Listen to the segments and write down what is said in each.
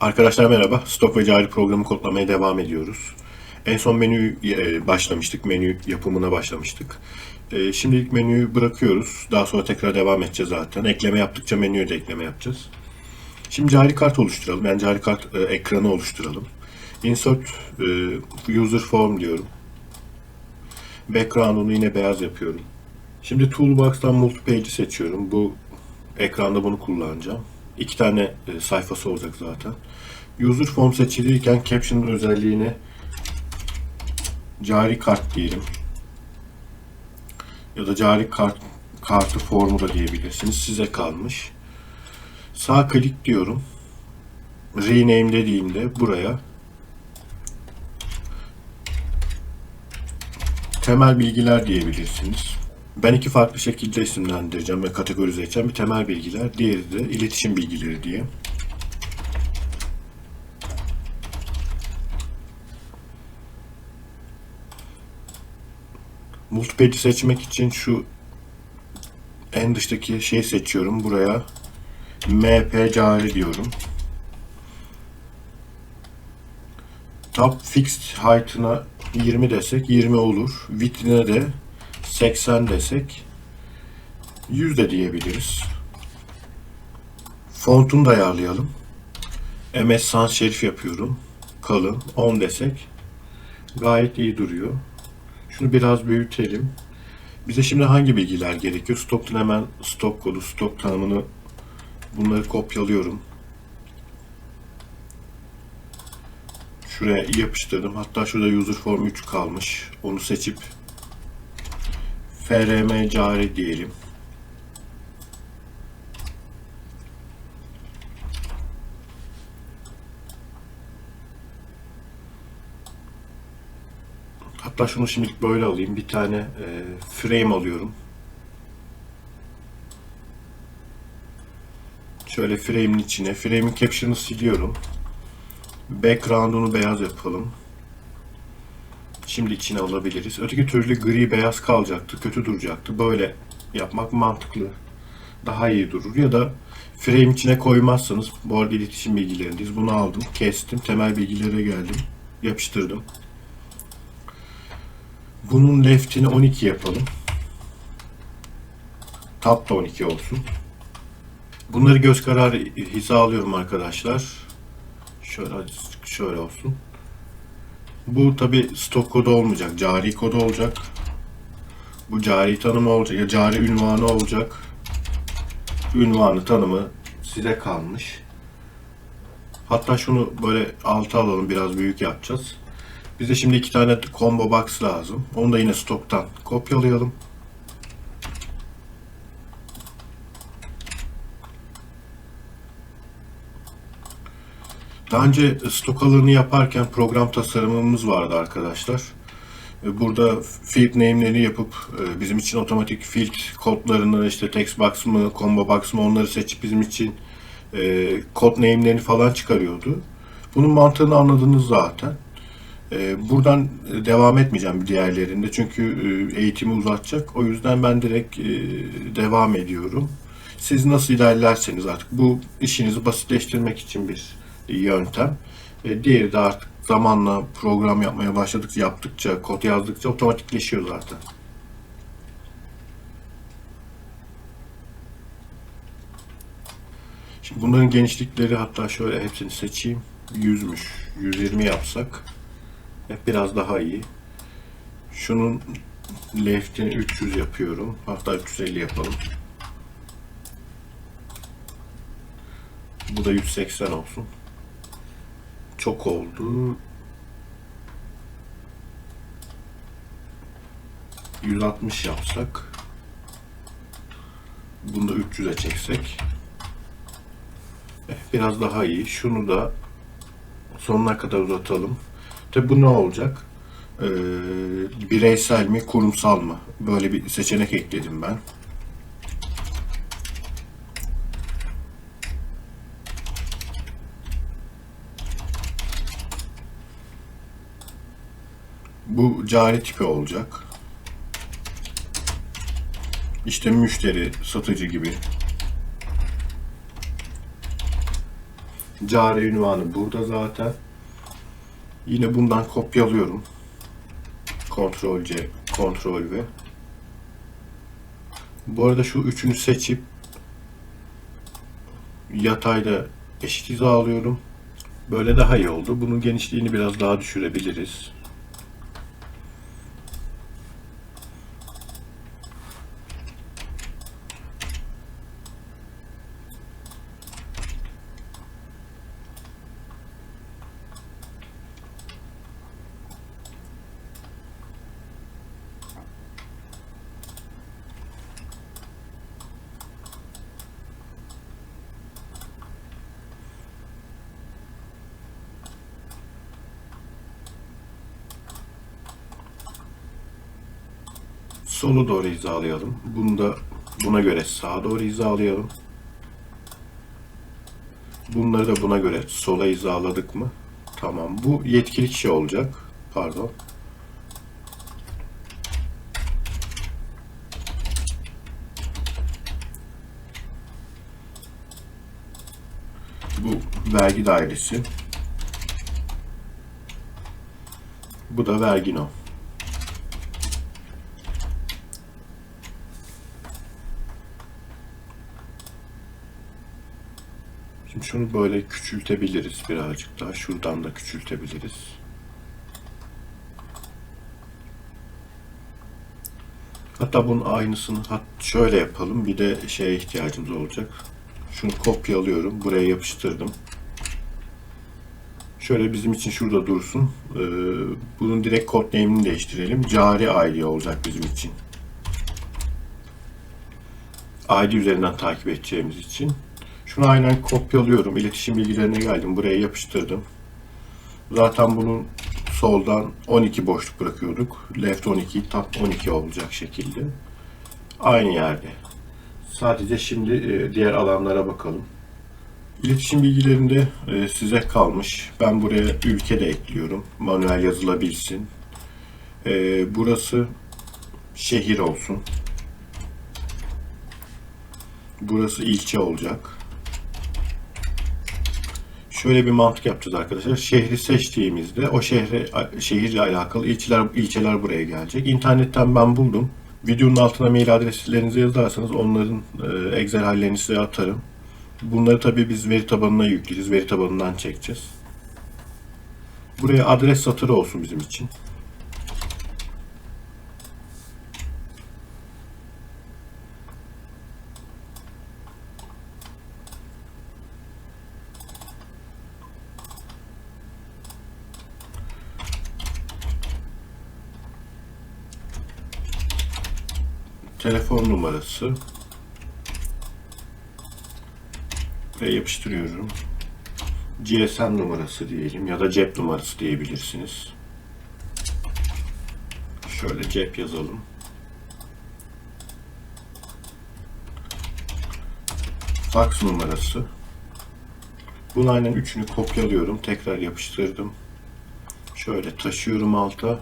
Arkadaşlar merhaba. Stok ve cari programı kodlamaya devam ediyoruz. En son menü e, başlamıştık. Menü yapımına başlamıştık. E, Şimdilik menüyü bırakıyoruz. Daha sonra tekrar devam edeceğiz zaten. Ekleme yaptıkça menüye de ekleme yapacağız. Şimdi cari kart oluşturalım. Yani cari kart e, ekranı oluşturalım. Insert user form diyorum. Background'unu yine beyaz yapıyorum. Şimdi Toolbox'tan Multipage'i seçiyorum. Bu ekranda bunu kullanacağım. İki tane e, sayfası olacak zaten. User form seçilirken caption'ın özelliğine cari kart diyelim. Ya da cari kart kartı formu da diyebilirsiniz. Size kalmış. Sağ klik diyorum. Rename dediğimde buraya temel bilgiler diyebilirsiniz. Ben iki farklı şekilde isimlendireceğim ve kategorize edeceğim. Bir temel bilgiler, diğeri de iletişim bilgileri diye. Multipage'i seçmek için şu en dıştaki şeyi seçiyorum. Buraya mp cari diyorum. Top fixed height'ına 20 desek 20 olur. Vitrine de 80 desek 100 de diyebiliriz. Fontunu da ayarlayalım. MS sans serif yapıyorum. Kalın 10 desek gayet iyi duruyor. Şunu biraz büyütelim. Bize şimdi hangi bilgiler gerekiyor? Stok'tan hemen stok kodu, stok tanımını bunları kopyalıyorum. Şuraya yapıştırdım. Hatta şurada user form 3 kalmış. Onu seçip frm cari diyelim. Hatta şunu şimdilik böyle alayım. Bir tane e, frame alıyorum. Şöyle frame'in içine. Frame'in caption'ı siliyorum. Background'unu beyaz yapalım. Şimdi içine alabiliriz. Öteki türlü gri beyaz kalacaktı. Kötü duracaktı. Böyle yapmak mantıklı. Daha iyi durur. Ya da frame içine koymazsanız bu arada iletişim bilgilerindeyiz. Bunu aldım. Kestim. Temel bilgilere geldim. Yapıştırdım. Bunun left'ini 12 yapalım. Top da 12 olsun. Bunları göz kararı hizalıyorum arkadaşlar. Şöyle şöyle olsun. Bu tabi stok kodu olmayacak. Cari kodu olacak. Bu cari tanımı olacak. Ya cari ünvanı olacak. Ünvanı tanımı size kalmış. Hatta şunu böyle alta alalım. Biraz büyük yapacağız. Bize şimdi iki tane combo box lazım. Onu da yine stoktan kopyalayalım. Daha önce stok alanı yaparken program tasarımımız vardı arkadaşlar. E, Burada field name'leri yapıp e, bizim için otomatik field kodlarını işte text box mı, combo box mı onları seçip bizim için e, kod name'lerini falan çıkarıyordu. Bunun mantığını anladınız zaten. Buradan devam etmeyeceğim diğerlerinde çünkü eğitimi uzatacak. O yüzden ben direkt devam ediyorum. Siz nasıl ilerlerseniz artık bu işinizi basitleştirmek için bir yöntem. E, diğeri de artık zamanla program yapmaya başladıkça, yaptıkça, kod yazdıkça otomatikleşiyor zaten. Şimdi bunların genişlikleri hatta şöyle hepsini seçeyim. 100'müş. 120 yapsak hep biraz daha iyi. Şunun left'ini 300 yapıyorum. Hatta 350 yapalım. Bu da 180 olsun çok oldu. 160 yapsak bunu da 300'e çeksek eh, biraz daha iyi. Şunu da sonuna kadar uzatalım. Tabi bu ne olacak? Ee, bireysel mi, kurumsal mı? Böyle bir seçenek ekledim ben. Bu cari tipi olacak. İşte müşteri, satıcı gibi. Cari ünvanı burada zaten. Yine bundan kopyalıyorum. Ctrl C, Ctrl V. Bu arada şu üçünü seçip yatayda eşit hiza alıyorum. Böyle daha iyi oldu. Bunun genişliğini biraz daha düşürebiliriz. Solu doğru hizalayalım. Bunu da buna göre sağa doğru hizalayalım. Bunları da buna göre sola hizaladık mı? Tamam. Bu yetkili kişi olacak. Pardon. Bu vergi dairesi. Bu da vergino. Şimdi şunu böyle küçültebiliriz birazcık daha. Şuradan da küçültebiliriz. Hatta bunun aynısını hat şöyle yapalım. Bir de şeye ihtiyacımız olacak. Şunu kopyalıyorum. Buraya yapıştırdım. Şöyle bizim için şurada dursun. Ee, bunun direkt kod name'ini değiştirelim. Cari ID olacak bizim için. ID üzerinden takip edeceğimiz için. Şunu aynen kopyalıyorum. İletişim bilgilerine geldim. Buraya yapıştırdım. Zaten bunun soldan 12 boşluk bırakıyorduk. Left 12, top 12 olacak şekilde. Aynı yerde. Sadece şimdi e, diğer alanlara bakalım. İletişim bilgilerinde e, size kalmış. Ben buraya ülke de ekliyorum. Manuel yazılabilsin. E, burası şehir olsun. Burası ilçe olacak. Şöyle bir mantık yapacağız arkadaşlar. Şehri seçtiğimizde o şehre şehirle alakalı ilçeler ilçeler buraya gelecek. İnternetten ben buldum. Videonun altına mail adreslerinizi yazarsanız onların e, Excel hallerini size atarım. Bunları tabii biz veri tabanına yükleyeceğiz. Veri tabanından çekeceğiz. Buraya adres satırı olsun bizim için. Telefon numarası ve yapıştırıyorum. GSM numarası diyelim ya da cep numarası diyebilirsiniz. Şöyle cep yazalım. Fax numarası. Bunu aynen üçünü kopyalıyorum. Tekrar yapıştırdım. Şöyle taşıyorum alta.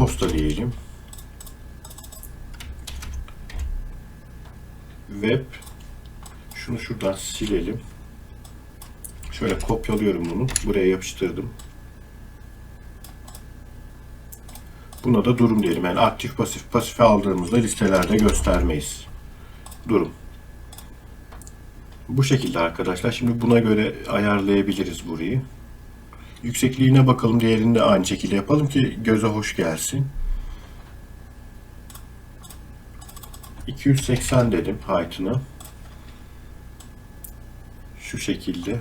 Buna e-posta diyelim. Web. Şunu şuradan silelim. Şöyle kopyalıyorum bunu. Buraya yapıştırdım. Buna da durum diyelim. Yani aktif pasif pasife aldığımızda listelerde göstermeyiz. Durum. Bu şekilde arkadaşlar. Şimdi buna göre ayarlayabiliriz burayı. Yüksekliğine bakalım. Diğerini de aynı şekilde yapalım ki göze hoş gelsin. 280 dedim height'ına. Şu şekilde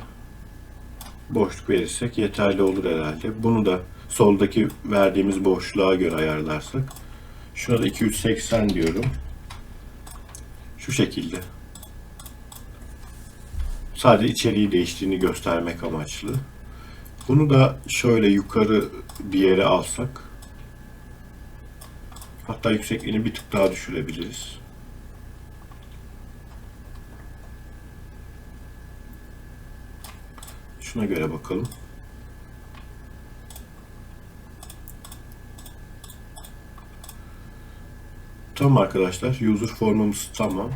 boşluk verirsek yeterli olur herhalde. Bunu da soldaki verdiğimiz boşluğa göre ayarlarsak. Şuna da 280 diyorum. Şu şekilde. Sadece içeriği değiştiğini göstermek amaçlı. Bunu da şöyle yukarı bir yere alsak. Hatta yüksekliğini bir tık daha düşürebiliriz. Şuna göre bakalım. Tamam arkadaşlar. User formumuz tamam.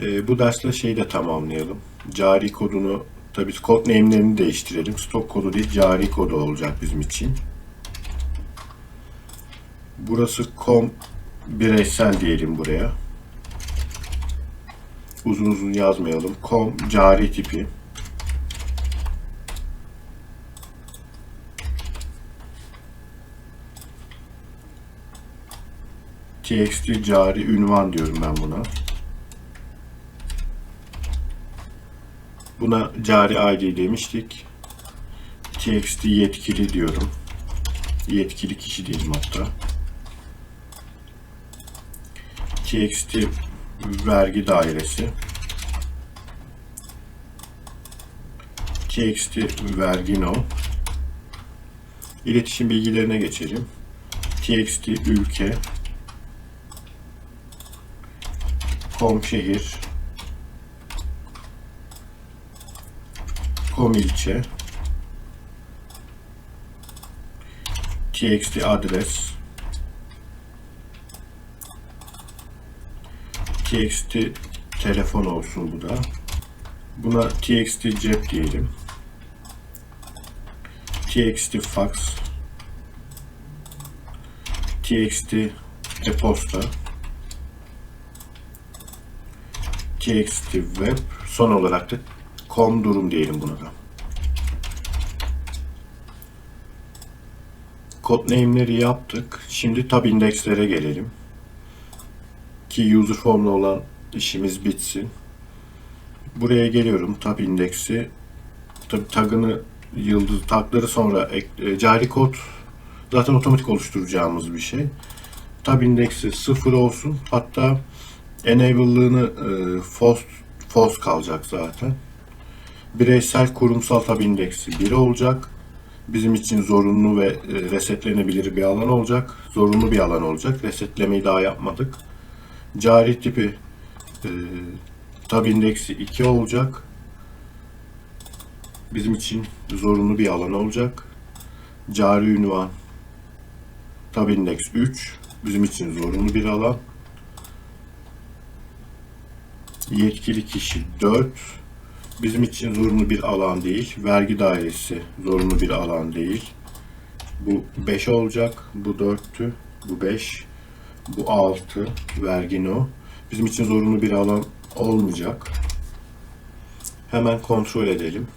E, bu derste şeyi de tamamlayalım. Cari kodunu, tabii kod name'lerini değiştirelim. Stok kodu değil, cari kodu olacak bizim için. Burası com bireysel diyelim buraya. Uzun uzun yazmayalım. Com cari tipi. txt cari ünvan diyorum ben buna. Buna cari ID demiştik. txt yetkili diyorum. Yetkili kişi diyelim hatta. txt vergi dairesi. txt vergi no. İletişim bilgilerine geçelim. txt ülke. kom şehir. Kom ilçe. txt adres. txt telefon olsun bu da. Buna txt cep diyelim. txt fax. txt e-posta. txt web. Son olarak da com durum diyelim buna da. Kod name'leri yaptık. Şimdi tab indekslere gelelim ki user form'la olan işimiz bitsin. Buraya geliyorum tab indeksi. Tabi tagını yıldız tagları sonra ek, e, cari kod zaten otomatik oluşturacağımız bir şey. Tab indeksi sıfır olsun. Hatta enable'lığını e, false, false kalacak zaten. Bireysel kurumsal tab indeksi 1 olacak. Bizim için zorunlu ve e, resetlenebilir bir alan olacak. Zorunlu bir alan olacak. Resetlemeyi daha yapmadık. Cari tipi e, tab indeksi 2 olacak. Bizim için zorunlu bir alan olacak. Cari ünvan tab indeks 3 bizim için zorunlu bir alan. Yetkili kişi 4 bizim için zorunlu bir alan değil. Vergi dairesi zorunlu bir alan değil. Bu 5 olacak. Bu 4'tü. Bu 5. Bu 6 vergi no. Bizim için zorunlu bir alan olmayacak. Hemen kontrol edelim.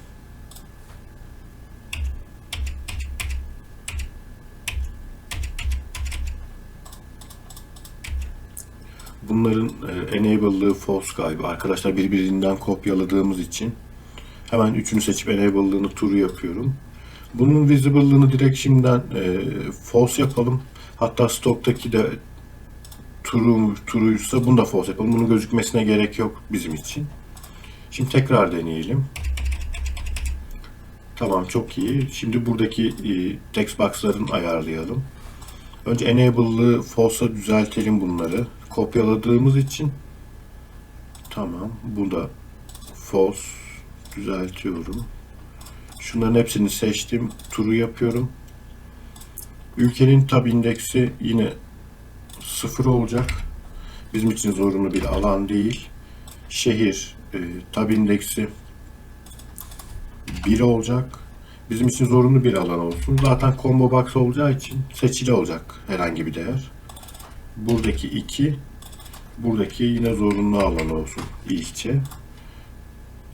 Bunların e, enable'lığı false galiba. Arkadaşlar birbirinden kopyaladığımız için hemen üçünü seçip enable'lığını true yapıyorum. Bunun visible'lığını direkt şimdiden e, false yapalım. Hatta stocktaki de true, true'ysa bunu da false yapalım. Bunun gözükmesine gerek yok bizim için. Şimdi tekrar deneyelim. Tamam çok iyi. Şimdi buradaki e, text box'ların ayarlayalım. Önce enable'lı false'a düzeltelim bunları. Kopyaladığımız için tamam. Bu da false düzeltiyorum. Şunların hepsini seçtim. True yapıyorum. Ülkenin tab indeksi yine sıfır olacak. Bizim için zorunlu bir alan değil. Şehir e, tab indeksi 1 olacak. Bizim için zorunlu bir alan olsun. Zaten combo box olacağı için seçili olacak herhangi bir değer. Buradaki 2 buradaki yine zorunlu alan olsun ilçe.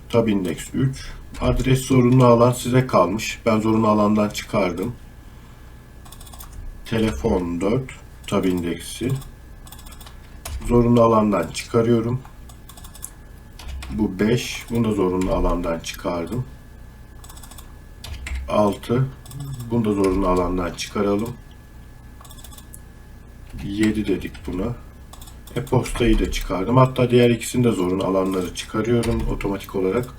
Tab index 3 adres zorunlu alan size kalmış. Ben zorunlu alandan çıkardım. Telefon 4 tab indeksi zorunlu alandan çıkarıyorum. Bu 5. Bunu da zorunlu alandan çıkardım. 6. Bunu da zorunlu alandan çıkaralım. 7 dedik buna. E-postayı da çıkardım. Hatta diğer ikisini de zorunlu alanları çıkarıyorum otomatik olarak.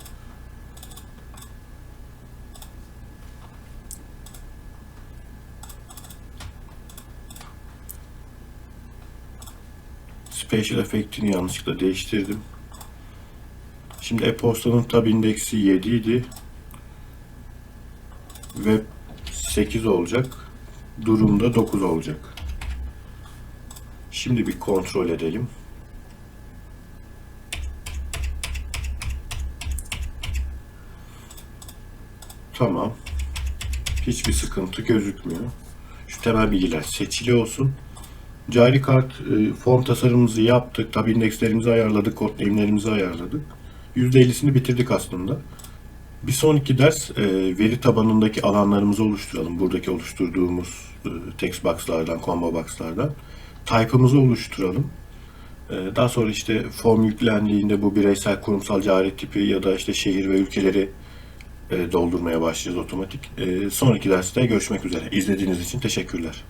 Special Effect'ini yanlışlıkla değiştirdim. Şimdi e-postanın tab indeksi 7 idi. Ve 8 olacak. Durumda 9 olacak. Şimdi bir kontrol edelim. Tamam. Hiçbir sıkıntı gözükmüyor. Şu temel bilgiler seçili olsun. Cari kart e, form tasarımımızı yaptık. Tabi indekslerimizi ayarladık, kod name'lerimizi ayarladık. %50'sini bitirdik aslında. Bir sonraki ders e, veri tabanındaki alanlarımızı oluşturalım. Buradaki oluşturduğumuz e, text box'lardan, combo box'lardan. Type'ımızı oluşturalım. E, daha sonra işte form yüklendiğinde bu bireysel kurumsal cari tipi ya da işte şehir ve ülkeleri e, doldurmaya başlayacağız otomatik. E, sonraki derste görüşmek üzere. İzlediğiniz için teşekkürler.